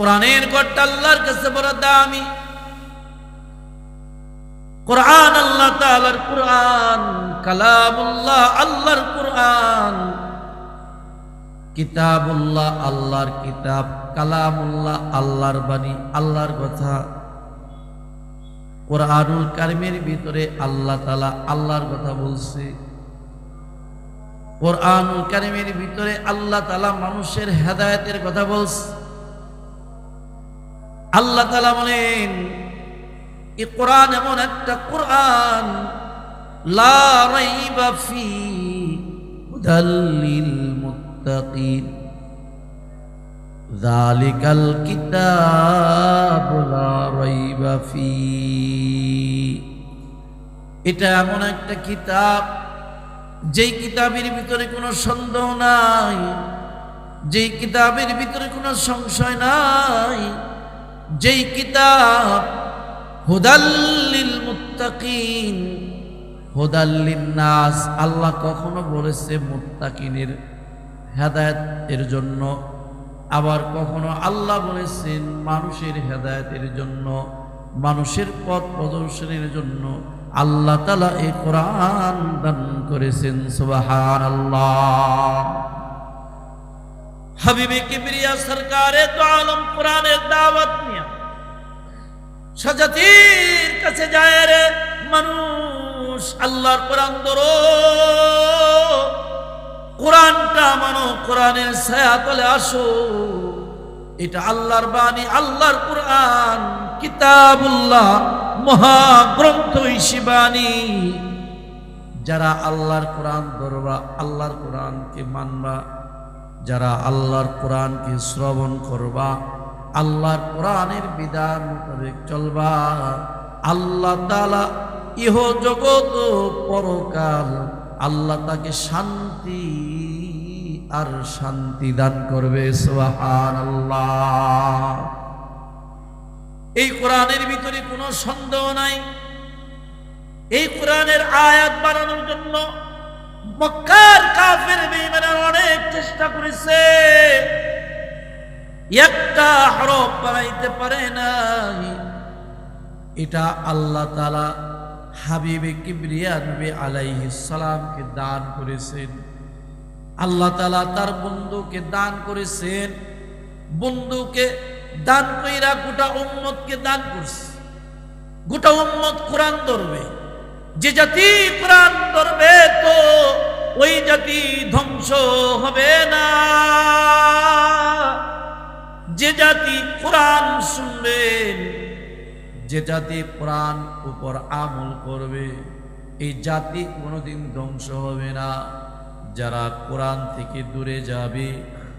কোরআনের ঘরটা আল্লাহর কাছে বড় দামি। কোরআন আল্লাহ তাআলার কোরআন, কালামুল্লাহ আল্লাহর কোরআন, কিতাবুল্লাহ আল্লাহর কিতাব, কালামুল্লাহ আল্লাহর বাণী, আল্লাহর কথা। কোরআনুল কারিমের ভিতরে আল্লাহ তালা আল্লাহর কথা বলছে। কোরআনুল কারিমের ভিতরে আল্লাহ তালা মানুষের হেদায়েতের কথা বলছে। আল্লাহ তালা বলেন এই কোরআন এমন একটা কোরআন কিতাব লা ফি। এটা এমন একটা কিতাব, যেই কিতাবের ভিতরে কোনো সন্দেহ নাই, যেই কিতাবের ভিতরে কোনো সংশয় নাই যেই কিতাব হুদাল্লিল মুত্তাকিন হুদাল্লিন নাস আল্লাহ কখনো বলেছে মুত্তাকিনের হেদায়েত এর জন্য। আবার কখনো আল্লাহ বলেছেন মানুষের হেদায়েতের জন্য, মানুষের পথ প্রদর্শনের জন্য। আল্লাহ তালা এই কোরআন দান করেছেন সুবাহান আল্লাহ হাবিবে কিবরিয়া সরকারে তো আলম কোরআনের দাওয়াত নিয়া সজাতির কাছে যায় রে মানুষ, আল্লাহর কোরআন ধরো। কোরআনটা মানো, কোরআনের ছায়া তলে আসো। এটা আল্লাহর বাণী, আল্লাহর কোরআন। কিতাবুল্লাহ, মহাগ্রন্থ শিবানী যারা আল্লাহর কোরআন ধরবা, আল্লাহর কোরআনকে মানবা, যারা আল্লাহর কোরআনকে শ্রবণ করবা আল্লাহর কোরআনের বিধান চলবা। আল্লাহ তালা ইহ জগত পরকাল আল্লাহ তাকে শান্তি আর শান্তি দান করবে সোহান আল্লাহ এই কোরআনের ভিতরে কোনো সন্দেহ নাই। এই কোরআনের আয়াত বানানোর জন্য মক্কার কাফের বেঈমানের অনেক চেষ্টা করেছে। একটা হরফ বানাইতে পারে নাই। এটা আল্লাহ তালা হাবিবে কিবরিয়া নবী আলাইহি সালামকে দান করেছেন। আল্লাহ তালা তার বন্ধুকে দান করেছেন। বন্ধুকে দান কইরা গোটা উম্মতকে দান করছে। গোটা উম্মত কোরআন ধরবে। যে জাতি কোরআন ধরবে তো ওই জাতি ধ্বংস হবে না। যে জাতি কোরআন শুনবেন যে জাতি কোরআন উপর আমল করবে, এই জাতি কোনোদিন ধ্বংস হবে না। যারা কোরআন থেকে দূরে যাবে,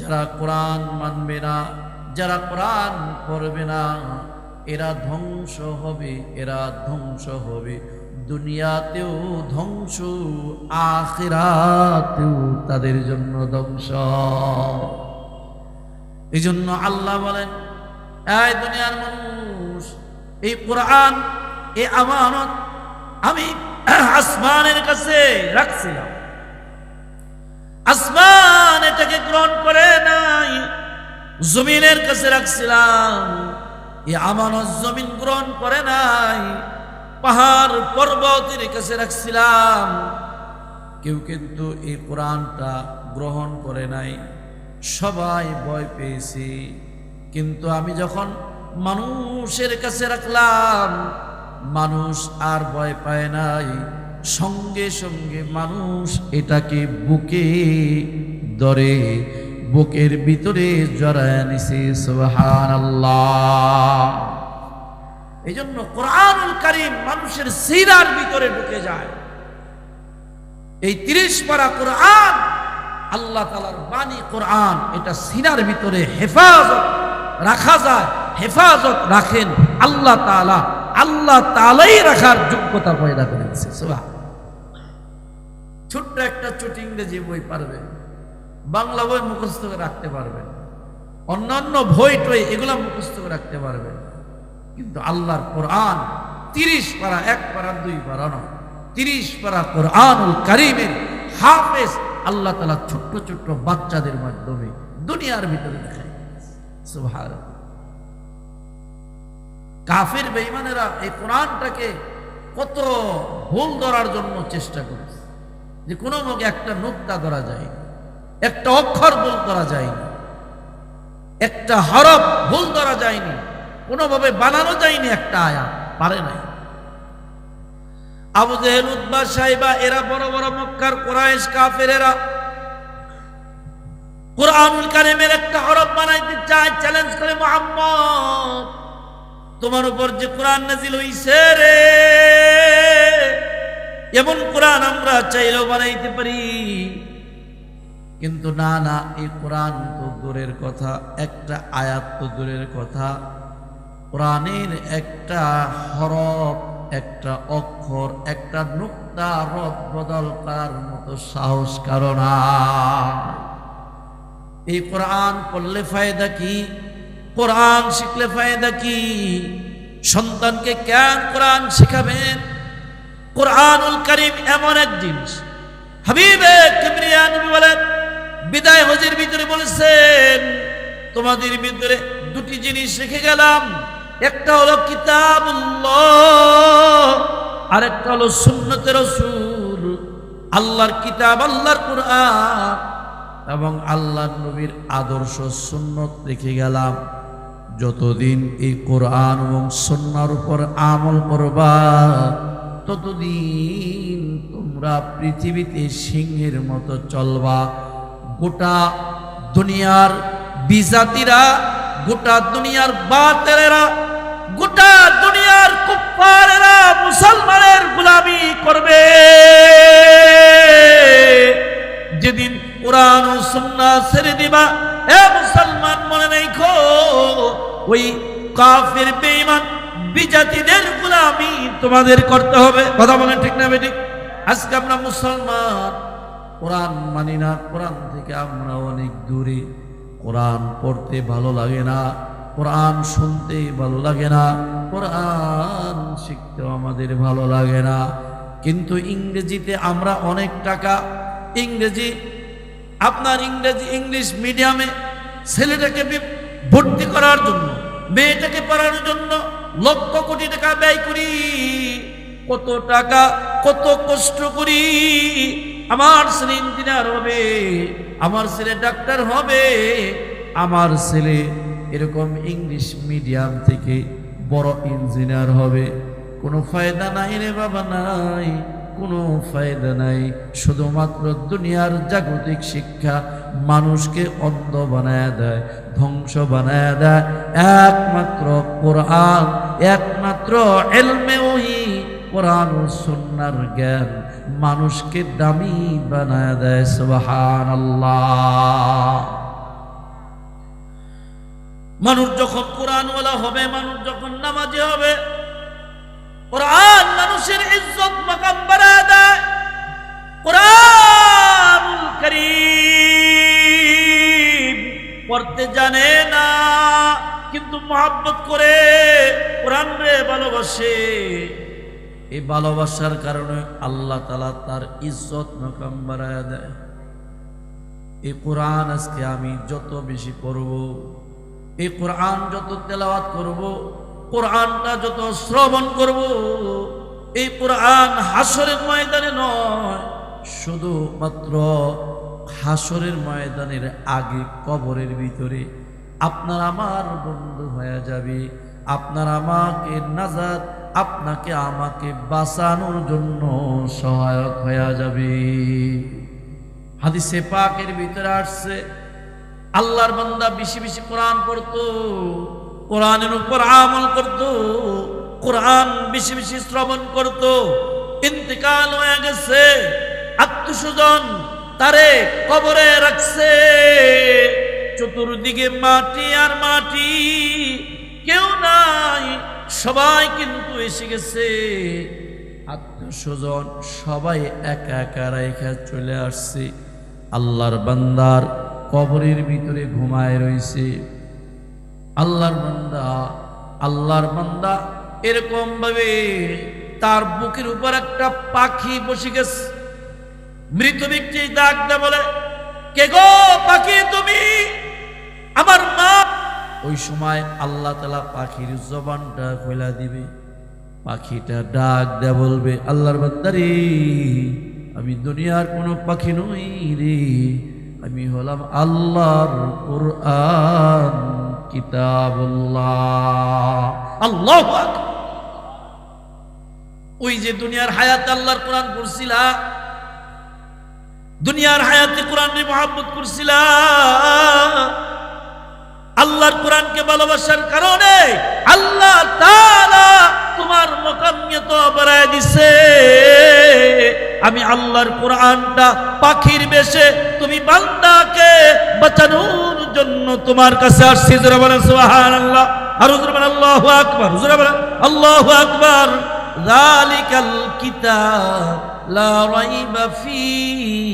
যারা কোরআন মানবে না, যারা কোরআন করবে না, এরা ধ্বংস হবে, এরা ধ্বংস হবে। দুনিয়াতেও ধ্বংস, আখিরাতেও তাদের জন্য ধ্বংস। এই জন্য আল্লাহ বলেন, এই দুনিয়ার মানুষ, এই কোরআন, এই আমানত আমি আসমানের কাছে রাখছিলাম। আসমান এটাকে গ্রহণ করে নাই, জমিনের কাছে রাখছিলাম। এই আমানত জমিন গ্রহণ করে নাই, পাহাড় পর্বতের কাছে রাখছিলাম। কেউ কিন্তু এই কোরআনটা গ্রহণ করে নাই। সবাই ভয় পেয়েছি। কিন্তু আমি যখন মানুষের কাছে রাখলাম, মানুষ আর ভয় পায় নাই। সঙ্গে সঙ্গে মানুষ এটাকে বুকে ধরে, বুকের ভিতরে জড়ায় নিছে সুবহান এই জন্য কোরআনুল কারিম মানুষের সিরার ভিতরে ঢুকে যায়। এই তিরিশ পারা কোরআন আল্লাহ তালার বাণী কোরআন, এটা সিনার ভিতরে হেফাজত রাখা যায়। হেফাজত রাখেন আল্লাহ তালা আল্লাহ তালাই রাখার যোগ্যতা পয়দা করে দিচ্ছে ছোট্ট একটা ছোট ইংরেজি বই পারবে, বাংলা বই মুখস্থ করে রাখতে পারবেন অন্যান্য বই টই এগুলা মুখস্থ করে রাখতে পারবেন কিন্তু আল্লাহর কোরআন তিরিশ পারা, এক পারা, দুই পারা নয়। তিরিশ পারা কোরআনুল কারিমের হাফেজ আল্লাহ তালা ছোট্ট ছোট্ট বাচ্চাদের মাধ্যমে দুনিয়ার ভিতরে দেখায়। সুভার কাফির বেঈমানেরা এই কোরআনটাকে কত ভুল ধরার জন্য চেষ্টা করেছে। যে কোনো মুখে একটা নোক্তা ধরা যায়, একটা অক্ষর ভুল করা যায়নি, একটা হরফ ভুল ধরা যায়নি, কোনোভাবে বানানো যায়নি একটা আয়া পারে নাই। আবু জেহেল উদ্বা সাহেবা এরা বড় বড় মক্কার কোরআশ কাফেরেরা। কোরআনুল কারিমের একটা হরফ বানাইতে চায় চ্যালেঞ্জ করে, মোহাম্মদ, তোমার উপর যে কোরআন নাজিল হইছে রে, এমন কোরআন আমরা চাইলেও বানাইতে পারি। কিন্তু না না, এই কোরআন তো দূরের কথা, একটা আয়াত তো দূরের কথা। কোরআনের একটা হরফ একটা অক্ষর, একটা নুক্তা রদ বদল করার মতো সাহস কারণ এই কোরআন পড়লে ফায়দা কি? কোরআন শিখলে ফায়দা কি? সন্তানকে কেন কোরআন শিখাবেন? কোরআনুল করিম এমন এক জিনিস। হাবিবে বলেন, বিদায় হজের ভিতরে বলেছেন, তোমাদের ভিতরে দুটি জিনিস রেখে গেলাম। একটা হলো কিতাবুল্লাহ আর একটা হলো সুন্নতে রসুল। আল্লাহর কিতাব, আল্লাহর কোরআন এবং আল্লাহর নবীর আদর্শ সুন্নত রেখে গেলাম। যতদিন এই কোরআন এবং সন্ন্যার উপর আমল করবা, ততদিন তোমরা পৃথিবীতে সিংহের মতো চলবা। গোটা দুনিয়ার বিজাতিরা গোটা দুনিয়ার বাতেরা গোটা দুনিয়ার কুফারেরা মুসলমানের গোলামি করবে। যেদিন কোরআন ও সুন্না ছেড়ে দিবা এ মুসলমান মনে নেই খো ওই কাফের, বেঈমান, বিজাতিদের গোলামি তোমাদের করতে হবে। কথা বলেন ঠিক না বেটি আজকে আমরা মুসলমান, কোরআন মানি না, কোরআন থেকে আমরা অনেক দূরে। কোরআন পড়তে ভালো লাগে না, কোরআন শুনতে ভালো লাগে না, কোরআন শিখতেও আমাদের ভালো লাগে না। কিন্তু ইংরেজিতে আমরা অনেক টাকা, ইংরেজি, আপনার ইংরেজি, ইংলিশ মিডিয়ামে ছেলেটাকে ভর্তি করার জন্য, মেয়েটাকে পড়ানোর জন্য লক্ষ কোটি টাকা ব্যয় করি, কত টাকা, কত কষ্ট করি আমার ছেলে ইঞ্জিনিয়ার হবে, আমার ছেলে ডাক্তার হবে, আমার ছেলে এরকম ইংলিশ মিডিয়াম থেকে বড় ইঞ্জিনিয়ার হবে। কোনো ফায়দা নাই রে বাবা, নাই। কোনো ফায়দা নাই। শুধুমাত্র দুনিয়ার জাগতিক শিক্ষা মানুষকে অন্ধ বানায় দেয়, ধ্বংস বানায় দেয়। একমাত্র কোরআন, একমাত্র এলমে ওহি, কোরআন ও সুন্নার জ্ঞান। মানুষকে দামি বানায় দেয় সুবাহান মানুষ যখন কোরআনওয়ালা হবে, মানুষ যখন নামাজি হবে, কোরআন মানুষের ইজ্জত মাকাম বাড়ায় দেয়। কোরআনুল করিম পড়তে জানে না, কিন্তু মহাব্বত করে কোরআন রে ভালোবাসে। এই ভালোবাসার কারণে আল্লাহ তালা তার ইজ্জত মাকাম বাড়ায় দেয়। এই কোরআন আজকে আমি যত বেশি পড়ব, এই কোরআন যত তেলাওয়াত করব, কোরআনটা যত শ্রবণ করব, এই কোরআন হাসরের ময়দানে নয়, শুধুমাত্র হাসরের ময়দানের আগে কবরের ভিতরে আপনার আমার বন্ধু হয়ে যাবে, আপনার আমাকে নাজাদ আপনাকে আমাকে বাঁচানোর জন্য সহায়ক হয়ে যাবে। হাদিসে পাকের ভিতরে আসছে, আল্লাহর বান্দা বেশি বেশি কোরআন পড়তো, কোরআনের উপর আমল করত, কোরআন বেশি বেশি শ্রবণ করত। ইন্তেকাল হয়ে গেছে আত্মস্বজন তারে কবরে রাখছে। চতুর্দিকে মাটি আর মাটি কেউ নাই সবাই কিন্তু এসে গেছে। আত্মস্বজন সবাই একা একা রেখা চলে আসছে। আল্লাহর বান্দার কবরের ভিতরে ঘুমায় রয়েছে আল্লাহর বান্দা আল্লাহর বান্দা এরকম ভাবে তার বুকের উপর একটা পাখি বসে গেছে। মৃত ব্যক্তি ডাক বলে, কে গো পাখি তুমি? ওই সময় আল্লাহ তালা পাখির জবানটা খোলা দিবে, পাখিটা ডাক দেয়া বলবে, আল্লাহর বান্দারে, আমি দুনিয়ার কোনো পাখি নই রে, আমি হলাম আল্লাহর কোরআন, কিতাবুল্লাহ। আল্লাহ ওই যে দুনিয়ার হায়াত আল্লাহর কোরআন করছিলা দুনিয়ার হায়াতে কোরআনের মহাব্বত করছিলা আল্লাহর কোরআনকে ভালোবাসার কারণে আল্লাহ তাআলা তোমার মোকামিয়ত দিছে। আমি আল্লাহর কোরআনটা পাখির বেশে তুমি বান্দাকে বাঁচানোর জন্য তোমার কাছে আসছি। জোরে বলেন, সুবহানাল্লাহ। আর হুজুর বলেন, আল্লাহু আকবার। হুজুর বলেন, আল্লাহু আকবার। যালিকাল কিতাব লা ফীহি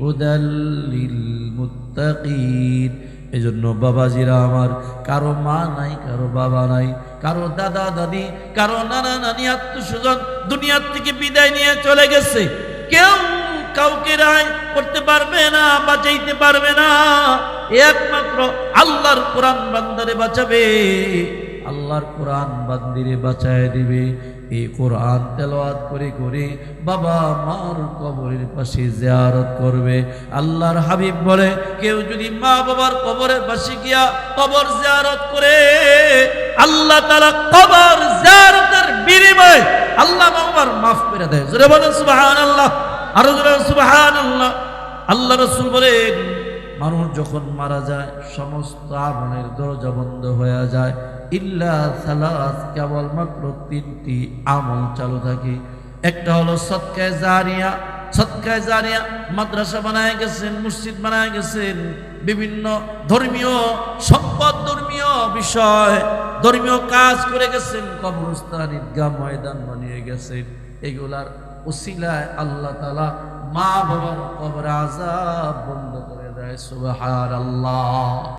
হুদাল লিল মুত্তাকিন। এজন্য বাবাজিরা আমার, কারও মা নাই, কারও বাবা নাই, কারও দাদা, দাদি, কারও নানা, নানি আত্মস্বজন দুনিয়ার থেকে বিদায় নিয়ে চলে গেছে। কেউ কাউকে রায় করতে পারবে না, বাঁচাইতে পারবে না। একমাত্র আল্লাহর কোরআন বান্দারে বাঁচাবে। আল্লাহর কোরআন বান্দিরে বাঁচায় দিবে। এই কোরআন তেলাওয়াত করে করে বাবা মার কবরের পাশে জিয়ারত করবে। আল্লাহর হাবিব বলে, কেউ যদি মা বাবার কবরের পাশে গিয়া কবর জিয়ারত করে, আল্লাহ তাআলা কবর জিয়ারতের বিনিময়ে আল্লাহ বাবার মাফ করে দেয়। জোরে বলেন সুবহানাল্লাহ, আরও জোরে সুবহানাল্লাহ। আল্লাহ রাসূল বলেন মানুষ যখন মারা যায়, সমস্ত আমলের দরজা বন্ধ হয়ে যায়। ইল্লা সালাস, কেবলমাত্র তিনটি আমল চালু থাকে। একটা হলো সৎকায় জারিয়া। সৎকায় জারিয়া মাদ্রাসা বানায় গেছেন, মসজিদ বানায় গেছেন। বিভিন্ন ধর্মীয় সম্পদ, ধর্মীয় বিষয়, ধর্মীয় কাজ করে গেছেন, কবরস্থান, ঈদগাহ, ময়দান বানিয়ে গেছেন। এগুলার ওসিলায় আল্লাহ তালা মা বাবার কবর আজাব বন্ধ করে দেয় সুবহানাল্লাহ